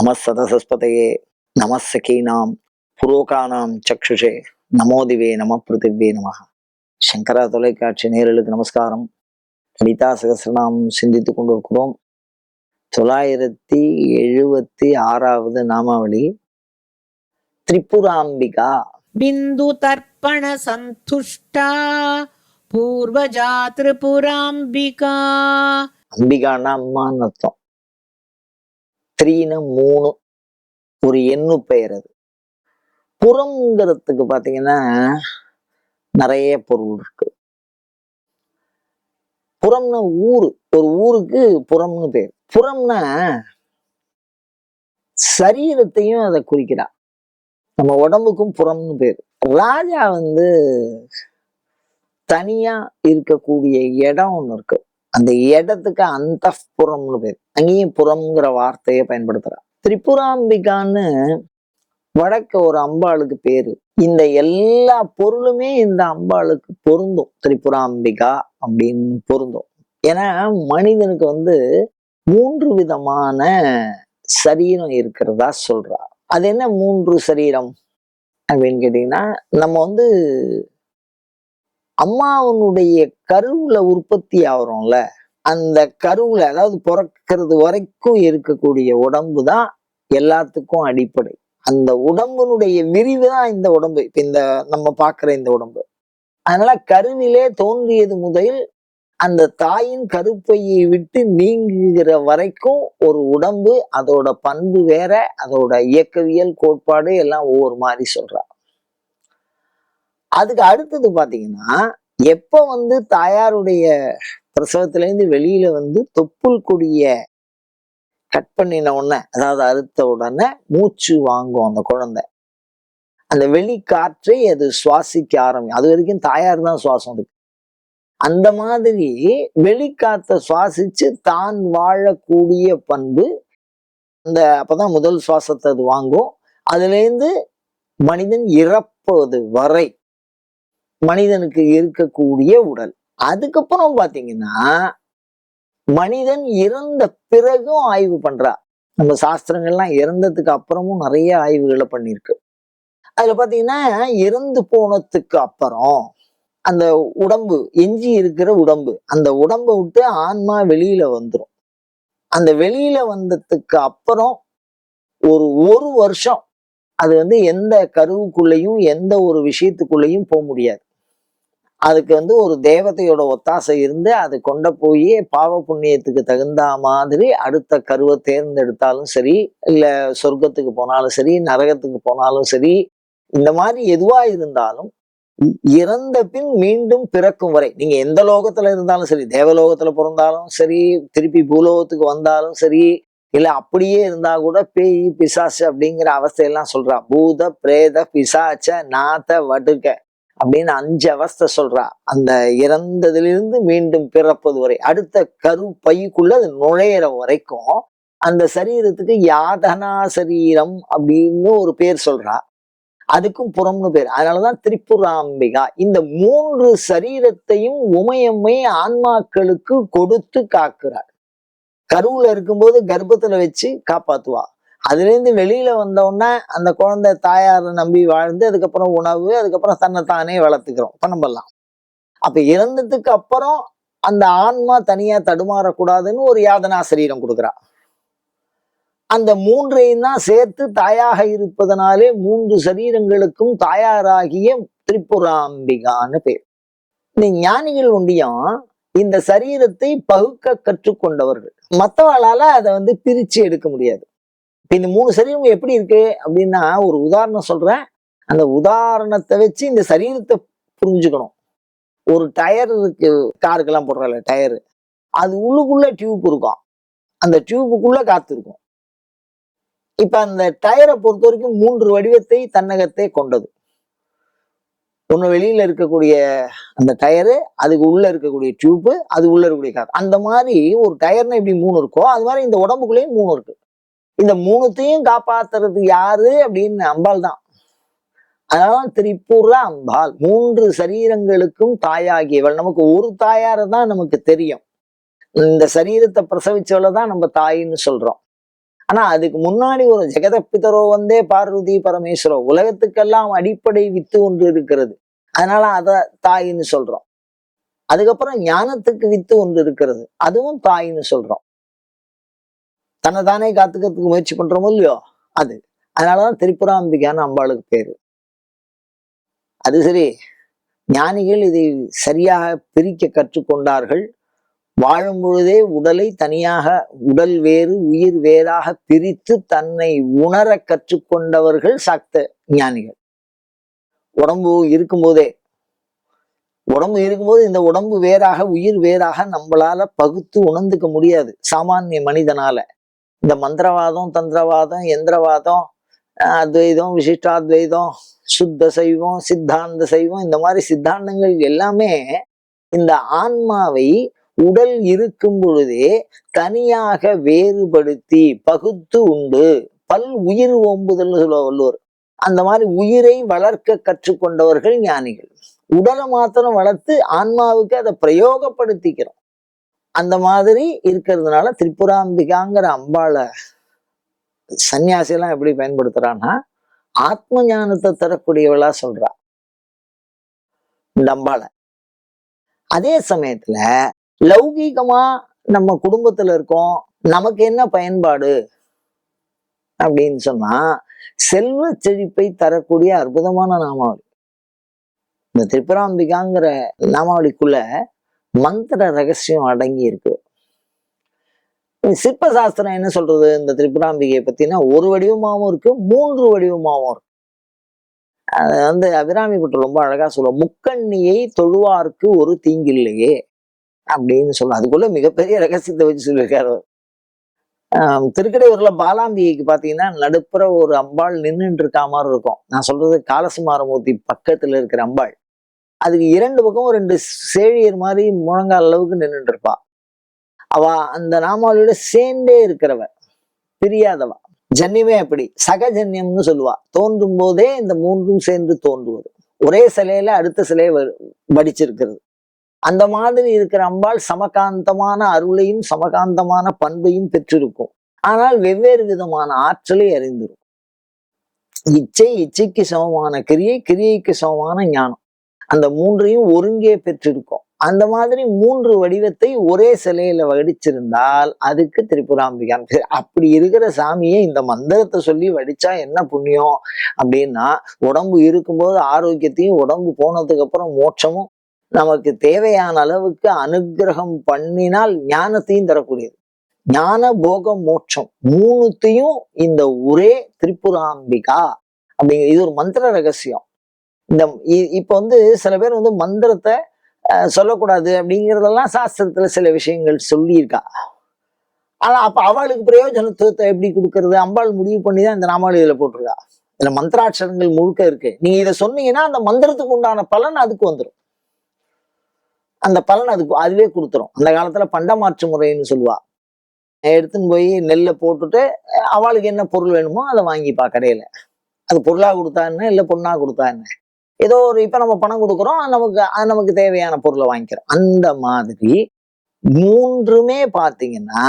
நமசதசஸ்பதையே நமசகீனாம் புரோகானாம் சக்ஷுஷே நமோதிவே நம பிருத்திவே நம சங்கரா தொலைக்காட்சி நேரலுக்கு நமஸ்காரம். லலிதா சகசிரநாம் சிந்தித்து கொண்டிருக்கிறோம். தொள்ளாயிரத்தி எழுபத்தி ஆறாவது நாமாவளி. திரிபுராம்பிகா. பிந்து தர்ப்பண சந்துஷ்டா பூர்வஜா திரிபுராம்பிகா. அம்பிகான்னா அம்மான்னு அர்த்தம். த்ரீன மூணு ஒரு எண்ணு பெயர் அது. புறம்ங்கிறதுக்கு பாத்தீங்கன்னா நிறைய பொருள் இருக்கு. புறம்னா ஊரு ஒரு ஊருக்கு புறம்னு பேர். புறம்னா சரீரத்தையும் அதை குறிக்கிறா. நம்ம உடம்புக்கும் புறம்னு பேர். ராஜா வந்து தனியா இருக்கக்கூடிய இடம் ஒன்று இருக்கு. அந்த இடத்துக்கு அந்த புறம்னு பேர். அங்கேயும் புறம்ங்கிற வார்த்தையை பயன்படுத்துறா. திரிபுராம்பிகான்னு வடக்க ஒரு அம்பாளுக்கு பேரு. இந்த எல்லா பொருளுமே இந்த அம்பாளுக்கு பொருந்தும். திரிபுராம்பிகா அப்படின்னு பொருந்தும். ஏன்னா மனிதனுக்கு வந்து மூன்று விதமான சரீரம் இருக்கிறதா சொல்றா. அது என்ன மூன்று சரீரம்? அப்படின்னு கேட்டீங்கன்னா நம்ம வந்து அம்மாவனுடைய கருவுல உற்பத்தி ஆகிறோம்ல. அந்த கருவுல அதாவது பிறக்கிறது வரைக்கும் இருக்கக்கூடிய உடம்பு தான் எல்லாத்துக்கும் அடிப்படை. அந்த உடம்பினுடைய விரிவு தான் இந்த உடம்பு இப்ப இந்த நம்ம பார்க்கிற இந்த உடம்பு. அதனால கருவிலே தோன்றியது முதல் அந்த தாயின் கருப்பையை விட்டு நீங்குகிற வரைக்கும் ஒரு உடம்பு அதோட பண்பு வேற அதோட இயக்கவியல் கோட்பாடு எல்லாம் ஒவ்வொரு மாதிரி சொல்றா. அதுக்கு அடுத்தது பாத்தீங்கன்னா எப்ப வந்து தாயாருடைய பிரசவத்திலேருந்து வெளியில வந்து தொப்புள் கொடிய கட் பண்ணின உடனே அதாவது அறுத்த உடனே மூச்சு வாங்கும் அந்த குழந்தை. அந்த வெளி காற்றை அது சுவாசிக்க ஆரம்பிக்கும். அது வரைக்கும் தாயார் தான் சுவாசம் இருக்கு. அந்த மாதிரி வெளிக்காற்றை சுவாசிச்சு தான் வாழக்கூடிய பண்பு அந்த அப்பதான் முதல் சுவாசத்தை அது வாங்கும். அதுலேருந்து மனிதன் இறப்பது வரை மனிதனுக்கு இருக்கக்கூடிய உடல். அதுக்கப்புறம் பாத்தீங்கன்னா மனிதன் இறந்த பிறகும் ஆய்வு பண்றா. நம்ம சாஸ்திரங்கள்லாம் இறந்ததுக்கு அப்புறமும் நிறைய ஆய்வுகளை பண்ணியிருக்கு அதுல பாத்தீங்கன்னா இறந்து போனதுக்கு அப்புறம் அந்த உடம்பு எஞ்சி இருக்கிற உடம்பு அந்த உடம்பை விட்டு ஆன்மா வெளியில வந்துடும் அந்த வெளியில வந்ததுக்கு அப்புறம் ஒரு ஒரு வருஷம் அது வந்து எந்த கருவுக்குள்ளேயும் எந்த ஒரு விஷயத்துக்குள்ளேயும் போக முடியாது. அதுக்கு வந்து ஒரு தேவதையோட ஒத்தாசை இருந்து அது கொண்ட போய் பாவ புண்ணியத்துக்கு தகுந்த மாதிரி அடுத்த கருவை தேர்ந்தெடுத்தாலும் சரி இல்லை சொர்க்கத்துக்கு போனாலும் சரி நரகத்துக்கு போனாலும் சரி இந்த மாதிரி எதுவா இருந்தாலும் இறந்த பின் மீண்டும் பிறக்கும் வரை நீங்க எந்த லோகத்துல இருந்தாலும் சரி தேவலோகத்துல பிறந்தாலும் சரி திருப்பி பூலோகத்துக்கு வந்தாலும் சரி இல்ல அப்படியே இருந்தா கூட பேய் பிசாசு அப்படிங்கிற அவஸ்தையெல்லாம் சொல்கிறான் பூத பிரேத பிசாச்ச நாத்த வடுக அப்படின்னு அஞ்சு அவஸ்தை சொல்றா. அந்த இறந்ததிலிருந்து மீண்டும் பிறப்பது வரை அடுத்த கரு பைக்குள்ள அது நுழையிற வரைக்கும் அந்த சரீரத்துக்கு யாதனா சரீரம் அப்படின்னு ஒரு பேர் சொல்றா. அதுக்கும் புறம்னு பேர். அதனாலதான் திரிபுராம்பிகா. இந்த மூன்று சரீரத்தையும் உமையம்மை ஆன்மாக்களுக்கு கொடுத்து காக்குறாள். கருவுல இருக்கும்போது கர்ப்பத்துல வச்சு காப்பாத்துவா. அதுல இருந்து வெளியில வந்த உடனே அந்த குழந்தை தாயாரை நம்பி வாழ்ந்து அதுக்கப்புறம் உணவு அதுக்கப்புறம் தன்னைத்தானே வளர்த்துக்கிறோம். இப்ப நம்பலாம். இறந்ததுக்கு அப்புறம் அந்த ஆன்மா தனியா தடுமாறக்கூடாதுன்னு ஒரு யாதனா சரீரம் கொடுக்குறா. அந்த மூன்றையும் தான் சேர்த்து தாயாக இருப்பதனாலே மூன்று சரீரங்களுக்கும் தாயாராகிய திரிபுராம்பிகான்னு பேர். இந்த ஞானிகள் ஒண்டியும் இந்த சரீரத்தை பகுக்க கற்றுக்கொண்டவர்கள். மற்றவளால அதை வந்து பிரிச்சு எடுக்க முடியாது. இப்போ இந்த மூணு சரீரம் எப்படி இருக்கு? அப்படின்னா ஒரு உதாரணம் சொல்றேன். அந்த உதாரணத்தை வச்சு இந்த சரீரத்தை புரிஞ்சுக்கணும். ஒரு டயர் இருக்கு காருக்கெல்லாம் போடுறல டயரு. அது உள்ளுக்குள்ள டியூப் இருக்கும். அந்த டியூபுக்குள்ள காத்து இருக்கும். இப்ப அந்த டயரை பொறுத்த வரைக்கும் மூன்று வடிவத்தை தன்னகத்தை கொண்டது. ஒன்று வெளியில இருக்கக்கூடிய அந்த டயரு அதுக்கு உள்ள இருக்கக்கூடிய டியூப்பு அது உள்ள இருக்கக்கூடிய காத்து. அந்த மாதிரி ஒரு டயர்னா இப்படி மூணு இருக்கோ அது மாதிரி இந்த உடம்புக்குள்ளேயும் மூணு இருக்கு. இந்த மூணுத்தையும் காப்பாத்துறது யாரு அப்படின்னு அம்பாள் தான். அதனால திரிபுர அம்பாள். மூன்று சரீரங்களுக்கும் தாயாகியவள். நமக்கு ஒரு தாயாரை தான் நமக்கு தெரியும். இந்த சரீரத்தை பிரசவிச்சவளை தான் நம்ம தாயின்னு சொல்றோம். ஆனா அதுக்கு முன்னாடி ஒரு ஜெகதப்பிதரோ வந்தே பார்வதி பரமேஸ்வரோ. உலகத்துக்கெல்லாம் அடிப்படை வித்து ஒன்று இருக்கிறது. அதனால அத தாயின்னு சொல்றோம். அதுக்கப்புறம் ஞானத்துக்கு வித்து ஒன்று இருக்கிறது. அதுவும் தாயின்னு சொல்றோம். தன்னை தானே காத்துக்கிறதுக்கு முயற்சி பண்றோமோ இல்லையோ? அது. அதனாலதான் திரிபுராம்பிகான்னு அம்பாளுக்கு பேரு. அது சரி. ஞானிகள் இதை சரியாக பிரிக்க கற்றுக்கொண்டார்கள். வாழும் பொழுதே உடலை தனியாக உடல் வேறு உயிர் வேறாக பிரித்து தன்னை உணர கற்றுக்கொண்டவர்கள் சக்த ஞானிகள். உடம்பு இருக்கும்போதே. உடம்பு இருக்கும்போது இந்த உடம்பு வேறாக உயிர் வேறாக நம்மளால பகுத்து உணர்ந்துக்க முடியாது. சாமானிய மனிதனால. இந்த மந்திரவாதம் தந்திரவாதம் எந்திரவாதம் அத்வைதம் விசிஷ்டாத்வைதம் சுத்த சைவம் சித்தாந்த சைவம் இந்த மாதிரி சித்தாந்தங்கள் எல்லாமே இந்த ஆன்மாவை உடல் இருக்கும் பொழுதே தனியாக வேறுபடுத்தி பகுத்து உண்டு. பல் உயிர் ஓம்புதல் சொல்ல வள்ளுவர். அந்த மாதிரி உயிரை வளர்க்க கற்றுக்கொண்டவர்கள் ஞானிகள். உடலை மாத்திரம் வளர்த்து ஆன்மாவுக்கு அதை பிரயோகப்படுத்திக்கிறோம். அந்த மாதிரி இருக்கிறதுனால திரிபுராம்பிகாங்கிற அம்பாளை சன்னியாசி எல்லாம் எப்படி பயன்படுத்துறான்னா ஆத்ம ஞானத்தை தரக்கூடியவளா சொல்றா. இந்த அம்பாளை. அதே சமயத்துல லௌகீகமா நம்ம குடும்பத்துல இருக்கோம் நமக்கு என்ன பயன்பாடு? அப்படின்னு சொன்னா செல்வ செழிப்பை தரக்கூடிய அற்புதமான நாமாவளி. இந்த திரிபுராம்பிகாங்கிற நாமாவளிக்குள்ள மந்திர ரகசியம் அடங்கி இருக்கு சிற்ப சாஸ்திரம் என்ன சொல்றது? இந்த திரிபுராம்பிகையை பத்தினா ஒரு வடிவமாகவும் இருக்கு மூன்று வடிவமாகவும் இருக்கு. அது வந்து அபிராமி பட்டு ரொம்ப அழகா சொல்லுவோம் முக்கண்ணியை தொழுவார்க்கு ஒரு தீங்கில்லையே அப்படின்னு சொல்ல அதுக்குள்ள மிகப்பெரிய ரகசியத்தை வச்சு சொல்லியிருக்காரு ஆஹ் திருக்கடையூர்ல பாலாம்பிகைக்கு பாத்தீங்கன்னா நடுப்புற ஒரு அம்பாள் நின்றுட்டு இருக்கா மாதிரி இருக்கும். நான் சொல்றது காலசுமாரமூர்த்தி பக்கத்துல இருக்கிற அம்பாள். அதுக்கு இரண்டு பக்கமும் ரெண்டு சேழியர் மாதிரி முழங்கால் அளவுக்கு நின்றுட்டு இருப்பா அவ அந்த நாமாவளியோட சேர்ந்தே இருக்கிறவ பிரியாதவ. ஜன்னியமே அப்படி சகஜன்யம்னு சொல்லுவா. தோன்றும் போதே இந்த மூன்றும் சேர்ந்து தோன்றுவது. ஒரே சிலையில அடுத்த சிலையை வ- வடிச்சிருக்கிறது. அந்த மாதிரி இருக்கிற அம்பாள் சமகாந்தமான அருளையும் சமகாந்தமான பண்பையும் பெற்றிருக்கும். ஆனால் வெவ்வேறு விதமான ஆற்றலை அறிந்திருக்கும். இச்சை இச்சைக்கு சமமான கிரியை கிரியைக்கு சமமான ஞானம். அந்த மூன்றையும் ஒருங்கே பெற்றிருக்கும். அந்த மாதிரி மூன்று வடிவத்தை ஒரே சிலையில வடிச்சிருந்தால் அதுக்கு திரிபுராம்பிகான் அப்படி இருக்கிற சாமியை இந்த மந்திரத்தை சொல்லி வடிச்சா என்ன புண்ணியம்? அப்படின்னா உடம்பு இருக்கும்போது ஆரோக்கியத்தையும் உடம்பு போனதுக்கு அப்புறம் மோட்சமும் நமக்கு தேவையான அளவுக்கு அனுக்கிரகம் பண்ணினால் ஞானத்தையும் தரக்கூடியது. ஞான போக மோட்சம் மூணுத்தையும் இந்த ஒரே திரிபுராம்பிகா அப்படிங்கிற இது ஒரு மந்திர ரகசியம். இந்த இ- இப்ப வந்து சில பேர் வந்து மந்திரத்தை சொல்லக்கூடாது அப்படிங்கிறதெல்லாம் சாஸ்திரத்துல சில விஷயங்கள் சொல்லியிருக்கா. ஆனா அப்ப அவளுக்கு பிரயோஜனத்துவத்தை எப்படி கொடுக்கறது? அம்பாள் முடிவு பண்ணி தான் இந்த நாமாவளி இதுல போட்டிருக்கா. இதுல மந்திராட்சரங்கள் முழுக்க இருக்கு. நீங்க இதை சொன்னீங்கன்னா அந்த மந்திரத்துக்கு உண்டான பலன் அதுக்கு வந்துடும் அந்த பலன் அதுக்கு அதுவே கொடுத்துரும். அந்த காலத்துல பண்டமாற்று முறைன்னு சொல்லுவா. எடுத்துன்னு போய் நெல்லை போட்டுட்டு அவளுக்கு என்ன பொருள் வேணுமோ அதை வாங்கிப்பா கடையில. அது பொருளா கொடுத்தா என்ன இல்லை பொண்ணா கொடுத்தா என்ன? ஏதோ ஒரு இப்ப நம்ம பணம் கொடுக்குறோம் நமக்கு அது நமக்கு தேவையான பொருளை வாங்கிக்கிறோம். அந்த மாதிரி மூன்றுமே பாத்தீங்கன்னா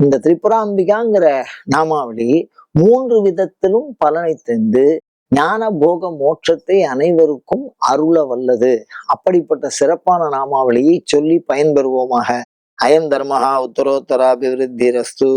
இந்த திரிபுராம்பிகாங்கிற நாமாவளி மூன்று விதத்திலும் பலனை தந்து ஞான போக மோட்சத்தை அனைவருக்கும் அருள வல்லது. அப்படிப்பட்ட சிறப்பான நாமாவளியை சொல்லி பயன்பெறுவோமாக. அயம் தர்மஹா உத்தரோத்தராபிவிருத்தி ரஸ்து